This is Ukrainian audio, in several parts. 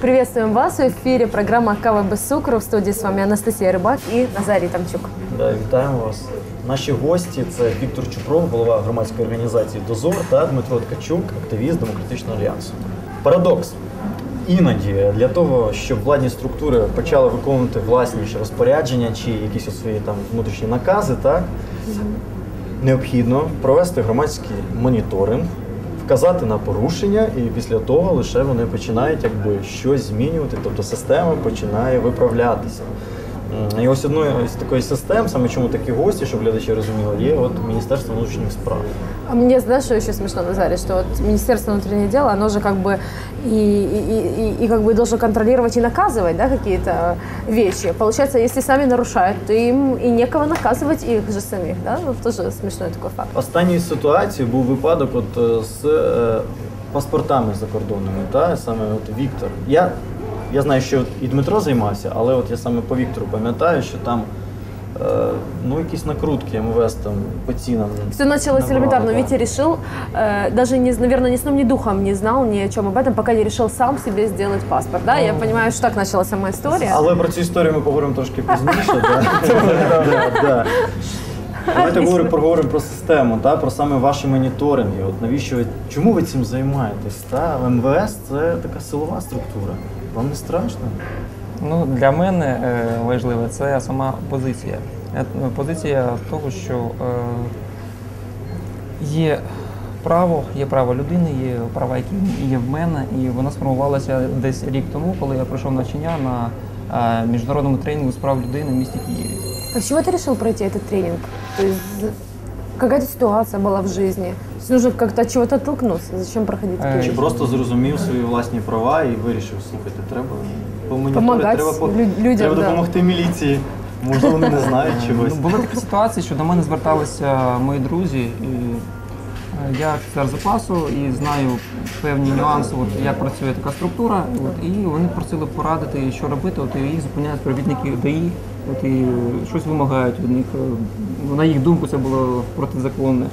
Приветствуем вас в эфире программа «Кава без цукру». В студии с вами Анастасия Рыбак и Назарій Тамчук. Да, вітаємо вас. Наші гості це Віктор Чупров, голова громадської організації Дозор та Дмитро Ткачук, активіст Демократичного альянсу. Парадокс. Іноді для того, щоб владні структури почали виконувати власні розпорядження чи якісь свої там внутрішні накази, так необхідно провести громадський моніторинг, вказати на порушення, і після того лише вони починають якби щось змінювати, тобто система починає виправлятися. І ось одною з такої систем, саме чому такі гості, щоб глядачі розуміли, є от Міністерство внутрішніх справ. А мне, знаешь, что еще смешно, Назарий, что вот Министерство внутренних дел, оно же как бы и, и, и, и как бы должно контролировать и наказывать, да, какие-то вещи. Получается, если сами нарушают, то им и некого наказывать их же самих, да? Вот тоже смешной такой факт. Останньою ситуацією був випадок от е, з е, паспортами закордонними, та саме от Віктор. Я, я знаю, що і Дмитро займався, але от я саме по Віктору пам'ятаю, що там е, ну, якісь накрутки МВС там по цінам. Все началось набрали, элементарно. да. Витя решил, э, даже, не, наверное, ни сном, ни духом не знал ни о чем об этом, пока не решил сам себе сделать паспорт. Да? Я понимаю, что так началась сама история. Але про цю історію ми поговоримо трошки пізніше. да. Да, да. Давайте говоримо, поговоримо про систему, та, про саме ваші моніторинги. От навіщо ви, чому ви цим займаєтесь? Та? МВС це така силова структура. Вам не страшно? Ну, для мене е, важливе це сама позиція. Е, ну, Позиція того, що е, є право, є право людини, є права, які є в мене, і воно сформувалося десь рік тому, коли я пройшов навчання на е, міжнародному тренінгу з прав людини в місті Києві. А с чего ты решил пройти этот тренинг? То есть какая-то ситуация была в жизни? То есть нужно как-то от чего-то оттолкнуться. Зачем проходить Э, тренинг? Чи просто зрозумів свої власні права і вирішив, слухайте, треба помоніторити, треба, по- людям, треба да. допомогти міліції. Можливо, вони не знають чогось. Ну, були такі ситуації, що до мене зверталися мої друзі. І е, я офіцер запасу і знаю певні нюанси, от, як працює така структура. От, і вони просили порадити, що робити. От, і їх зупиняють співробітники ДАІ, от, і щось вимагають від них. Е, На їх думку, це було протизаконне.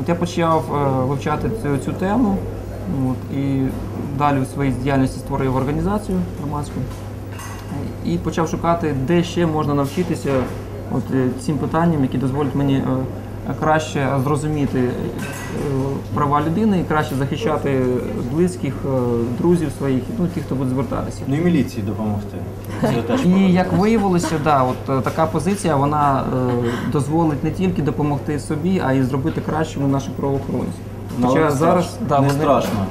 От я почав е, вивчати цю, цю тему. От, і далі в своїй діяльності створив організацію громадську і почав шукати, де ще можна навчитися от, е, цим питанням, які дозволять мені е, краще зрозуміти е, права людини і краще захищати близьких, друзів своїх, ну тих, хто буде звертатися. Ну і міліції допомогти. І як виявилося, да, от така позиція вона дозволить не тільки допомогти собі, а й зробити кращими наших правоохоронців. Ну, але Хоча не зараз да, не вони- страшно.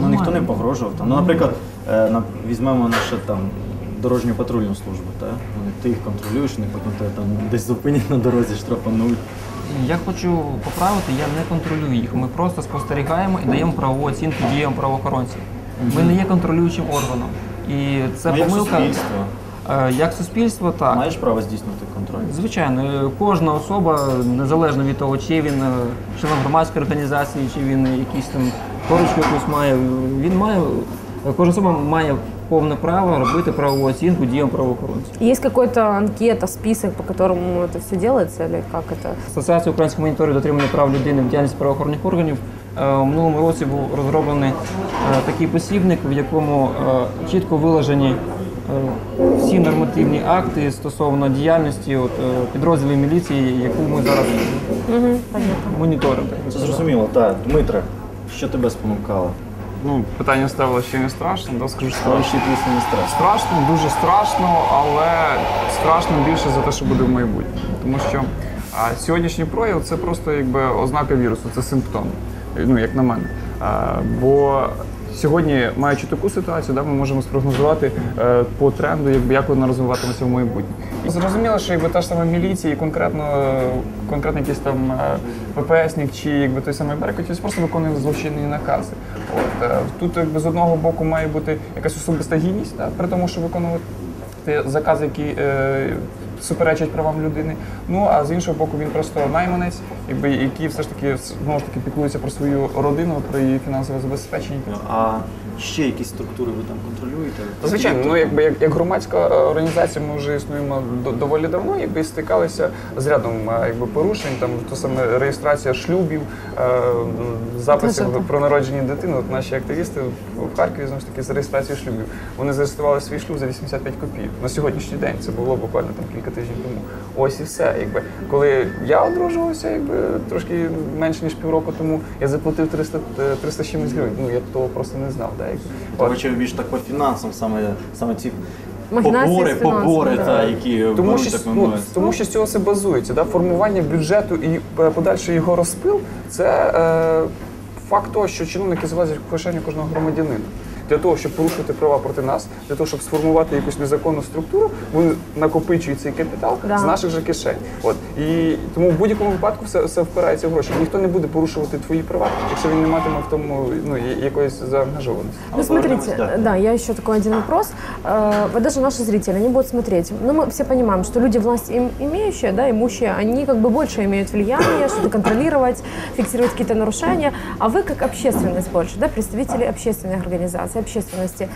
Ну ніхто не погрожував. Там. Ну, наприклад, е, на- візьмемо нашу там дорожню патрульну службу, та? Вони, ти їх контролюєш, вони потім тебе там десь зупинять на дорозі, штрафануть. Я хочу поправити, я не контролюю їх. Ми просто спостерігаємо і даємо правову оцінку діям правоохоронців. Ми не є контролюючим органом. І це Ну, як помилка. суспільство. Е, Як суспільство, так. Маєш право здійснити контроль. Звичайно, е, кожна особа, незалежно від того, чи він е, член громадської організації, чи він якийсь там корочку якусь має, він має, кожна особа має повне право робити правову оцінку діям правоохоронців. Есть какой-то анкета, список, по которому это все делается, или как это? Асоціація українських моніторів дотримання прав людини в діяльності правоохоронних органів у минулому році був розроблений такий посібник, в якому чітко виложені е, всі нормативні акти стосовно діяльності от, е, підрозділів міліції, яку ми зараз моніторимо. Це зрозуміло, так. Дмитре, що тебе спонукало? Ну, питання ставило ще не страшно, да, скажу страшно. ще після не стрес. Страшно, дуже страшно, але страшно більше за те, що буде в майбутньому. Тому що а, сьогоднішній прояв це просто якби ознака вірусу, це симптом, ну як на мене. А, бо сьогодні, маючи таку ситуацію, да, ми можемо спрогнозувати е, по тренду, якби як вона розвиватиметься в майбутньому. Зрозуміло, що якби та ж сама міліція, і конкретно е, конкретно якийсь там е, ППСник чи якби той самий Беркутівець просто виконує злочинні накази. От е, тут якби з одного боку має бути якась особиста гідність, да, при тому, що виконувати закази, які е, суперечать правам людини. Ну а з іншого боку, він просто найманець, якби який все ж таки знову ж таки піклується про свою родину, про її фінансове забезпечення. А ще якісь структури ви там контролюєте? Звичайно, ну якби як, як громадська організація, ми вже існуємо доволі давно, якби і стикалися з рядом е, якби порушень, там то саме реєстрація шлюбів, е, записів про народження дитини. От наші активісти в- Харкові знову ж таки з реєстрацією шлюбів. Вони зареєстрували свій шлюб за 85 копійок на сьогоднішній день. Це було буквально там кілька тижнів тому. Ось і все. Якби коли я одружувався, якби трошки менше ніж півроку тому, я заплатив 300, е, 300 чимось гривень. Ну я того просто не знав. От. Бачив більш так по фінансам, саме, саме ці Махінації побори, побори, да. та, які Тому беруть, що, так ну, тому що з цього все базується. Да? Формування бюджету і е, подальший його розпил це е, факт того, що чиновники залазять в кишеню кожного громадянина Для того, щоб порушувати права проти нас, для того, щоб сформувати якусь незаконну структуру, вони накопичують цей капітал Да. з наших же кишень. От і тому в будь-якому випадку все, все впирається в гроші. Ніхто не буде порушувати твої права, якщо він не матиме в тому ну, я- якоїсь заангажованості. Ну, смотрите, повернемось, да. да. я еще такой один вопрос. Э, Вот даже наши зрители, они будут смотреть. Ну, мы все понимаем, что люди власть им, имеющие, да, имущие, они как бы больше имеют влияние, что-то контролировать, фиксировать какие-то нарушения. А вы как общественность больше, да, представители общественных организаций, общественности.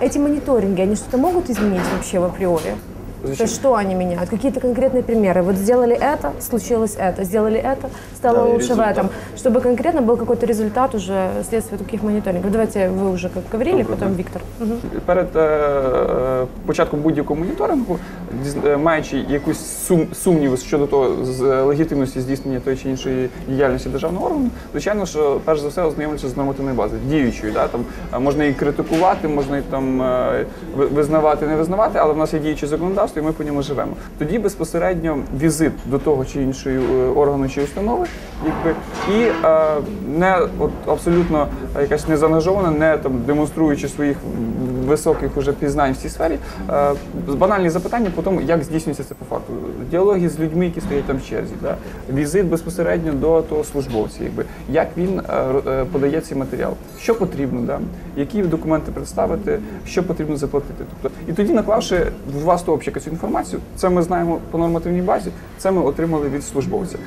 Эти мониторинги, они что-то могут изменить вообще в априори? То Зачем? есть что они меняют? Какие-то конкретные примеры? Вот сделали это, случилось это, сделали это, стало Да, и лучше в результат. этом. Чтобы конкретно был какой-то результат уже вследствие таких мониторингов. Давайте вы уже как говорили, Добре, потом да. Виктор. Мгм. Перед е, е, початком будь-якого моніторингу, діз- е, маючи якусь сум, сумніви щодо того з е, легітимності здійснення тої чи іншої діяльності державного органу, звичайно, що перш за все ознайомлюся з нормативною базою, діючою. Да? Там е, можна її критикувати, можна її там е, ви- визнавати, не визнавати, але в нас є діюче законодавство, і ми по ньому живемо. Тоді безпосередньо візит до того чи іншої е, органу чи установи, якби і е, не от абсолютно якась незаангажована, не там демонструючи своїх високих уже пізнань в цій сфері. Е, банальні запитання по тому, як здійснюється це по факту. Діалоги з людьми, які стоять там в черзі, да? візит безпосередньо до того службовця, якби як він е, е, подає цей матеріал, що потрібно, да? які документи представити, що потрібно заплатити. Тобто, і тоді, наклавши в вас общу цю інформацію, це ми знаємо по нормативній базі, це ми отримали від службовця.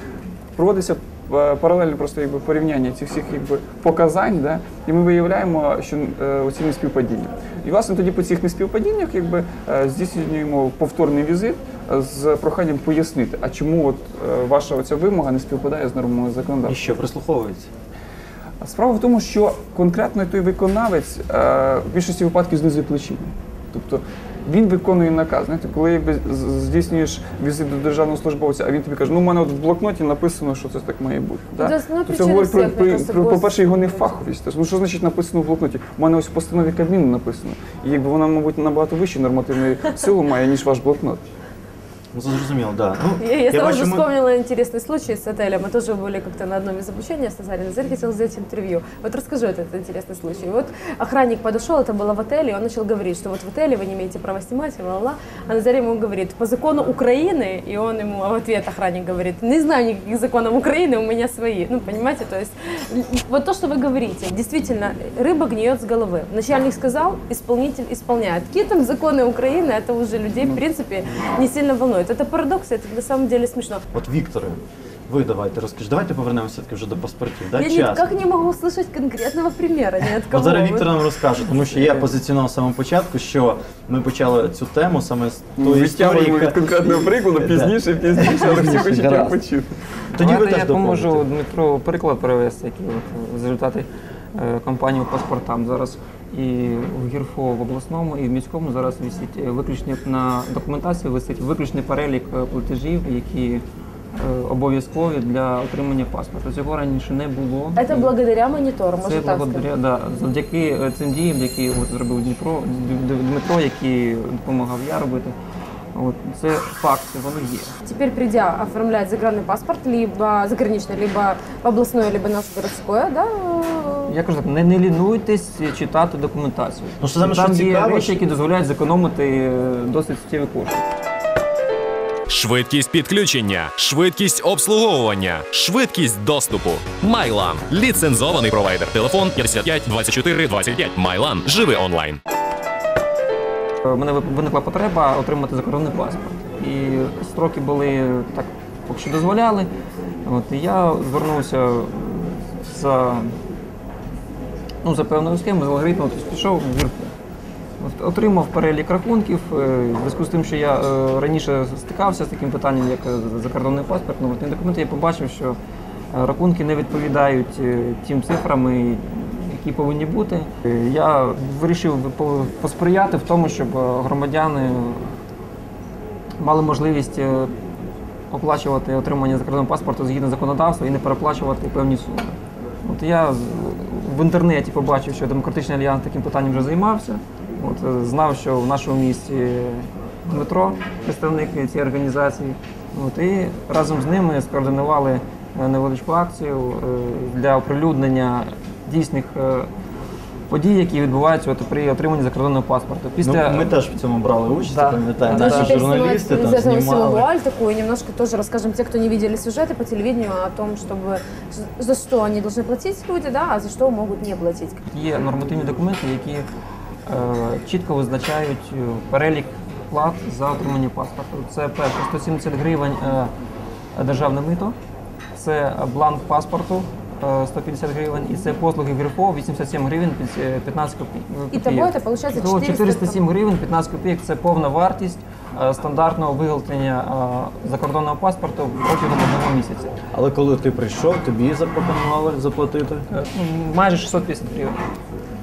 Проводиться е, паралельно просто якби порівняння цих всіх якби показань, да, і ми виявляємо, що е, оці неспівпадіння. І власне тоді по цих неспівпадіннях якби е, здійснюємо повторний візит е, з проханням пояснити, а чому от е, ваша оця вимога не співпадає з нормами І що прислуховується? А Справа в тому, що конкретно той виконавець е, в більшості випадків знизує плечима. Тобто він виконує наказ. Знаєте, коли якби здійснюєш візит до державного службовця, а він тобі каже, ну в мене от в блокноті написано, що це так має бути. Ну, це То це говорить про, про, про, по-перше, його нефаховість. фаховість. ну що значить написано в блокноті? У мене ось в постанові Кабміну написано. І якби вона, мабуть, набагато вищу нормативну силу має, ніж ваш блокнот. Ну, зрозуміло, да. Ну, Я, я сразу бачу, вспомнила интересный случай с отелем. Мы тоже были как-то на одном из обучений с Назарем. Назарь хотел сделать интервью. Вот расскажу этот интересный случай. Вот охранник подошел, это было в отеле, и он начал говорить, что вот в отеле вы не имеете права снимать, ла-ла-ла. А Назарь ему говорит, по закону Украины, и он ему в ответ охранник говорит, не знаю никаких законов Украины, у меня свои. Ну, понимаете, то есть вот то, что вы говорите, действительно, рыба гниет с головы. Начальник сказал, исполнитель исполняет. Какие там законы Украины, это уже людей, в принципе, не сильно волнует. Это парадокс, это на самом деле смешно. От Вікторе, ви давайте розкажіть. Давайте повернемося все-таки вже до паспортів. Да? Я Час. никак не могу услышать конкретного примера ни от кого. От зараз Вот. Віктор нам розкаже, тому що я позиціонував з самого початку, що ми почали цю тему саме з тої історії, Відтягуємо від яка... конкретного прикладу Да. пізніше, пізніше, але всі хочуть його Гаразд. почути. Тоді ви Давайте теж я поможу доповните. Дмитру приклад привести, який от, результати е, кампанії по паспортам зараз і в ГІРФО в обласному, і в міському зараз висить е, виключно на документації висить виключний перелік е, платежів, які е, обов'язкові для отримання паспорта. Цього раніше не було. Це благодаря монітору, це так да, завдяки цим діям, які от зробив Дніпро, Дмитро, які допомагав я робити. От це факт, воно є. Теперь придя оформлять загранный паспорт, либо заграничный, либо в областное, либо наше городское, да, Я кажу так, не, не лінуйтесь читати документацію. Ну, що саме, Там що є цікаво, речі, що- які дозволяють зекономити е, досить суттєві кошти. Швидкість підключення, швидкість обслуговування, швидкість доступу. Майлан ліцензований провайдер. Телефон 55 24 25. Майлан. Живи онлайн. У мене виникла потреба отримати закордонний паспорт. І строки були так, поки що дозволяли. От, я звернувся за ну, за певною схемою, з алгоритмом, тобто пішов вверху. От, Отримав перелік рахунків. е, В зв'язку з тим, що я е, раніше стикався з таким питанням, як е, закордонний паспорт, номерні документи, я побачив, що е, рахунки не відповідають е, тим цифрам, які повинні бути. Е, Я вирішив посприяти в тому, щоб е, громадяни мали можливість е, оплачувати отримання закордонного паспорту згідно законодавства і не переплачувати певні суми. От я в інтернеті побачив, що демократичний альянс таким питанням вже займався. От, знав, що в нашому місті Дмитро, представник цієї організації. От, і разом з ними скоординували невеличку акцію для оприлюднення дійсних е, подій, які відбуваються от, при отриманні закордонного паспорту. Після Ну, ми теж в цьому брали участь, Да. пам'ятаємо. Да, Давайте Наші теперь журналісти снимать там из этого всего знімали. вуаль такую, немножко тоже расскажем те, кто не видели сюжеты по телевидению, о том, чтобы за что они должны платить люди, да, а за что могут не платить. Є нормативні документи, які е, чітко визначають е, перелік плат за отримання паспорту. Це перше 170 гривень е, державне мито, це бланк паспорту. е, 150 гривень, і це послуги ГРФО 87 гривень під- 15 копійок. Итого это получается Итого 400 407 гривень 15 копійок це повна вартість е, стандартного виготовлення е, закордонного паспорту протягом одного місяця. Але коли ти прийшов, тобі запропонували заплатити. Е, Майже 650 гривень.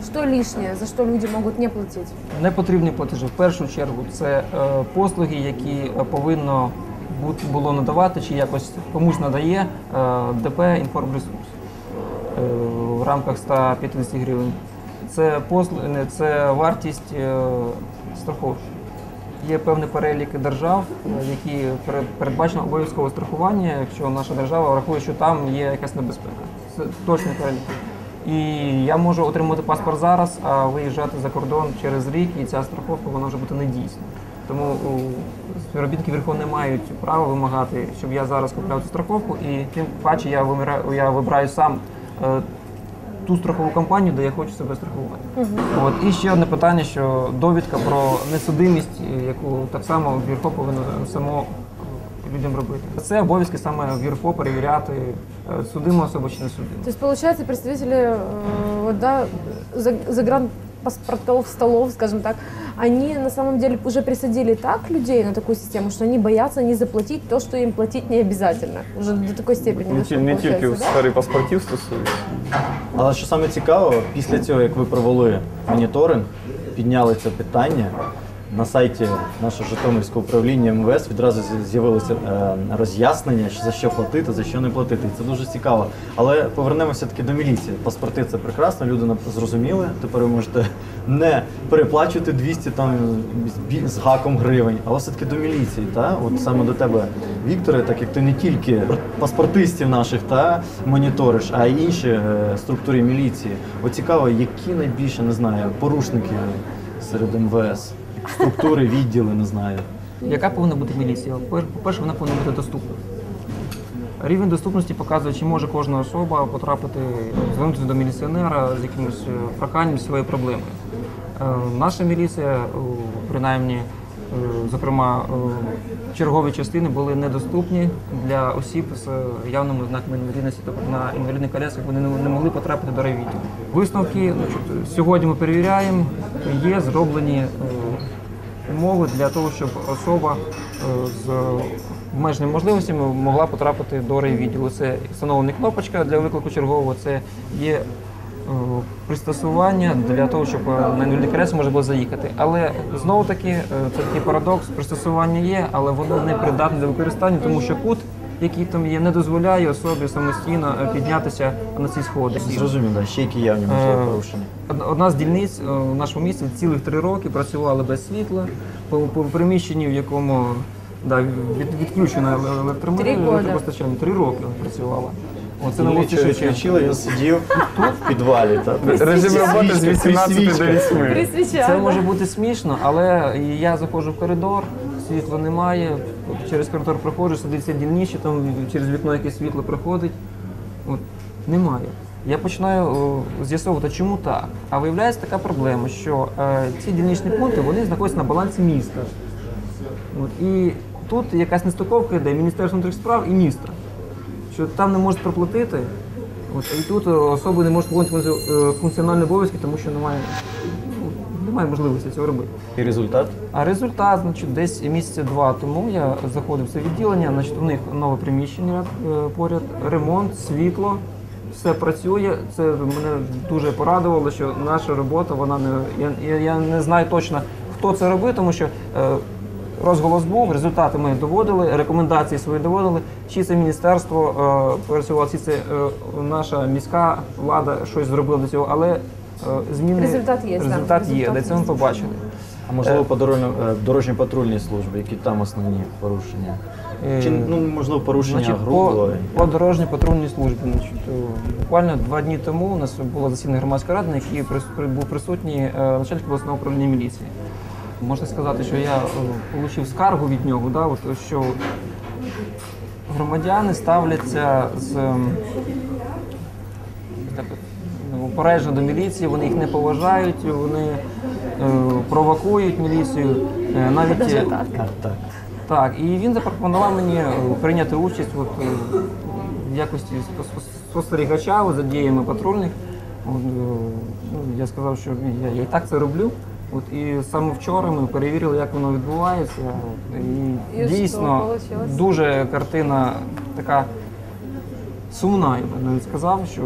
Что лишнее, за что люди могут не платить? Непотрібні платежі. В першу чергу це е, послуги, які е, повинно було надавати чи якось комусь надає е, ДП «Інформресурс» е, в рамках 150 гривень. Це послуги, це вартість е, страховки. Є певний перелік держав, е, які передбачено обов'язкове страхування, якщо наша держава рахує, що там є якась небезпека. Це точний перелік. І я можу отримати паспорт зараз, а виїжджати за кордон через рік, і ця страховка вона може бути недійсна. Тому співробітники Верховної мають право вимагати, щоб я зараз купляв цю страховку, і тим паче я вибираю, я вибираю сам е, ту страхову компанію, де я хочу себе страхувати. От і ще одне питання, що довідка про несудимість, е, яку так само Вірхо повинно само людям робити. Це обов'язки саме Вірхо перевіряти, судимо судима чи не судимо. То виходить, представителі за да, за- загранпаспортов, столов, скажем так, они на самом деле уже присадили так людей на такую систему, что они боятся не заплатить то, что им платить не обязательно. Уже до такой степени Не, не тільки в да? сфері паспортів стосується. Але що саме цікаво, після цього, як ви провели моніторинг, підняли це питання. На сайті нашого Житомирського управління МВС відразу з'явилося е, роз'яснення, за що платити, за що не платити. Це дуже цікаво. Але повернемося таки до міліції. Паспорти це прекрасно, люди зрозуміли. Тепер ви можете не переплачувати 200 там з гаком гривень, але все-таки до міліції. Та? От саме до тебе, Вікторе, так як ти не тільки паспортистів наших та моніториш, а й інші е, структури міліції. От цікаво, які найбільше не знаю, порушники серед МВС, структури, відділи, не знаю. Яка повинна бути міліція? Пер- По-перше, вона повинна бути доступна. Рівень доступності показує, чи може кожна особа потрапити, звернутися до міліціонера з якимось е, проханням своєї проблеми. Е, Наша міліція, принаймні, зокрема, е, чергові частини були недоступні для осіб з е, явними ознаками інвалідності, тобто на інвалідних колясках вони не могли потрапити до райвідділу. Висновки сьогодні ми перевіряємо, є зроблені е, умови для того, щоб особа е, з обмеженими можливостями могла потрапити до райвідділу. Це встановлена кнопочка для виклику чергового, це є е, пристосування для того, щоб е, на інвалідній колясці можна було заїхати. Але знову таки е, це такий парадокс, пристосування є, але воно не придатне для використання, тому що кут, який там є, не дозволяє особі самостійно е, піднятися на ці сходи. Зрозуміло, ще які явні можливі Е, порушення. Одна з дільниць е, в нашому місті цілих три роки працювала без світла по, по приміщенні, в якому да, від, відключено еле- електромер- Три года. електропостачання. Три роки працювала. Оце на вулиці Шевченка. я сидів в підвалі. Та, Режим роботи з 18 до свічка. 8. Це може бути смішно, але я заходжу в коридор, світла немає, через коридор проходжу, сидиться дільничий, там через вікно якесь світло проходить. От, немає. Я починаю о, з'ясовувати, чому так. А виявляється така проблема, що е, ці дільничні пункти вони знаходяться на балансі міста. От, і тут якась нестиковка йде Міністерство внутрішніх справ і міста. Що там не можуть проплатити, От, і тут е, особи не можуть виконувати е, функціональні обов'язки, тому що немає, ну, немає можливості цього робити. І результат? А результат, значить, десь місяця два тому я заходив в це відділення, значить, у них нове приміщення е, поряд, ремонт, світло, все працює. Це мене дуже порадувало, що наша робота, вона не я, я, я не знаю точно, хто це робив, тому що. е, Розголос був, результати ми доводили, рекомендації свої доводили. Чи це міністерство е, працювало, чи це е, наша міська влада щось зробила до цього, але е, зміни Результат є, да. результат є, де це ми побачили. А можливо, по дорожньо- дорожньо патрульній службі, які там основні порушення? Чи ну можливо порушення Значить, грубо? по, по дорожній патрульній службі. Значить, буквально два дні тому у нас було засідання громадської ради, на якій був присутній е, начальник обласного управління міліції. Можна сказати, що я отримав скаргу від нього, да, от, що громадяни ставляться з ем, так, попереджено до міліції, вони їх не поважають, вони е, провокують міліцію. Е, навіть е, Так, так. і він запропонував мені е, прийняти участь от, е, в якості спос- спос- спостерігача за діями патрульних. От, е, ну, я сказав, що я, я і так це роблю. От, і саме вчора ми перевірили, як воно відбувається. От, і, І що дійсно получилось? дуже картина така сумна, я би навіть сказав, що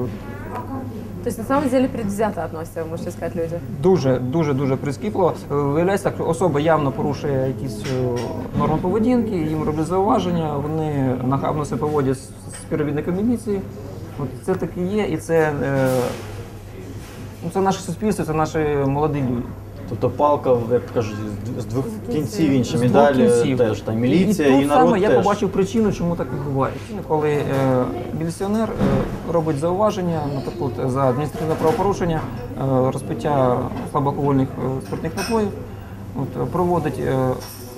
То есть на самом деле предвзято относятся, вы можете сказать, люди. Дуже, дуже, дуже прискіпливо. Е, Виявляється, так, особа явно порушує якісь е, норми поведінки, їм роблять зауваження, вони нахабно себе поводять з з співробітником міліції. От це так і є, і це, е, ну, це наше суспільство, це наші молоді люди. Тобто палка, як кажуть, з двох кінців інша З двох медаль кінців. теж та міліція і, і, тут народ саме я теж. побачив причину, чому так відбувається. Коли е, міліціонер е, робить зауваження, наприклад, за адміністративне правопорушення, е, розпиття слабоалкогольних е, спиртних напоїв, от, е, проводить е,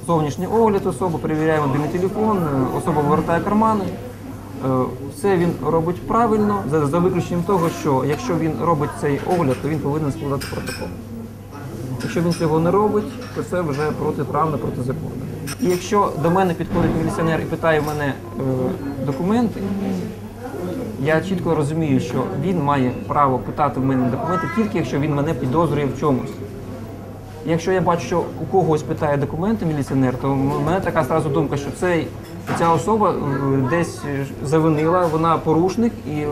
зовнішній огляд особи, перевіряє мобільний телефон, е, особа вивертає кармани. Е, Все він робить правильно, за, за виключенням того, що якщо він робить цей огляд, то він повинен складати протокол. Якщо він цього не робить, то це вже протиправно, протизаконно. І якщо до мене підходить міліціонер і питає в мене е, документи, я чітко розумію, що він має право питати в мене документи тільки якщо він мене підозрює в чомусь. Якщо я бачу, що у когось питає документи міліціонер, то в мене така зразу думка, що цей, ця особа е, десь е, завинила, вона порушник, і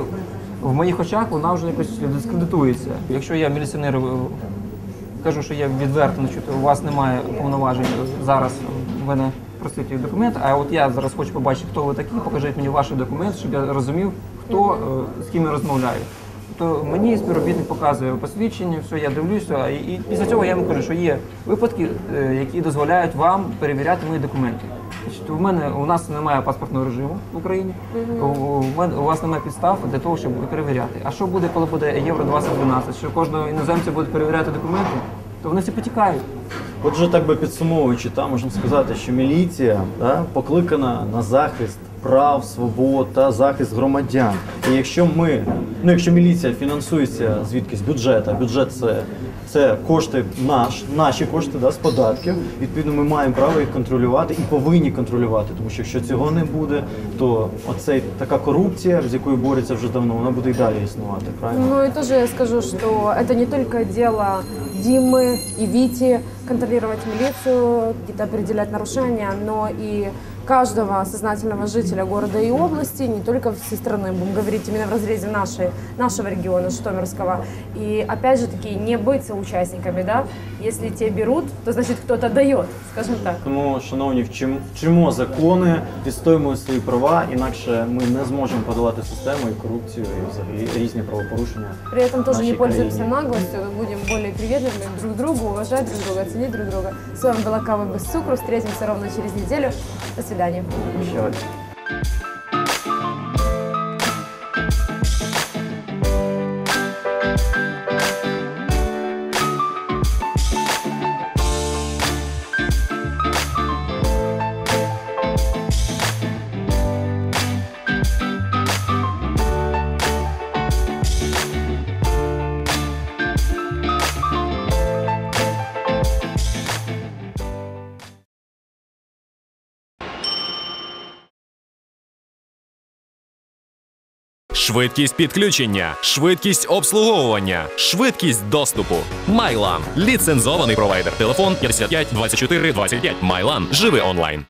в моїх очах вона вже якось дискредитується. Якщо я міліціонер е, кажу, що я відверто, чути, у вас немає повноважень зараз в мене просить документ, а от я зараз хочу побачити, хто ви такі, покажіть мені ваші документи, щоб я розумів, хто е, з ким я розмовляю. То мені співробітник показує посвідчення, все, я дивлюся, і, і після цього я йому кажу, що є випадки, е, які дозволяють вам перевіряти мої документи. Значить, у мене у нас немає паспортного режиму в Україні. У, у, мене, у вас немає підстав для того, щоб перевіряти. А що буде, коли буде євро 2012? Що кожного іноземця будуть перевіряти документи? То вони всі потікають. Отже, так би підсумовуючи, та можна сказати, що міліція да, покликана на захист прав, свобод та захист громадян. І якщо ми, ну якщо міліція фінансується звідкись бюджет, а бюджет це, це кошти наш, наші кошти да, з податків, відповідно, ми маємо право їх контролювати і повинні контролювати. Тому що якщо цього не буде, то оцей така корупція, з якою борються вже давно, вона буде і далі існувати. Правильно? Ну и тоже я скажу, что это не только дело Димы и Вити контролировать милицию, где-то определять нарушения, но и каждого сознательного жителя города и области, не только всей страны, будем говорить именно в разрезе нашей, нашего региона, Житомирского. И опять же таки, не быть соучастниками, да, если те берут, то значит кто-то дает, скажем так. Тому, шановні, вчим- вчимо закони, відстоюємо свої права, інакше ми не зможемо подолати систему і корупцію, і взагалі різні правопорушення. При этом тоже нашей не пользуемся краине. наглостью, будем более приветливыми друг к другу, уважать друг друга, ценить друг друга. С вами была Кава без цукру. Встретимся ровно через неделю. До свидания. Еще раз. Швидкість підключення, швидкість обслуговування, швидкість доступу. Майлан ліцензований провайдер. Телефон 55 24 25. Майлан. Живи онлайн.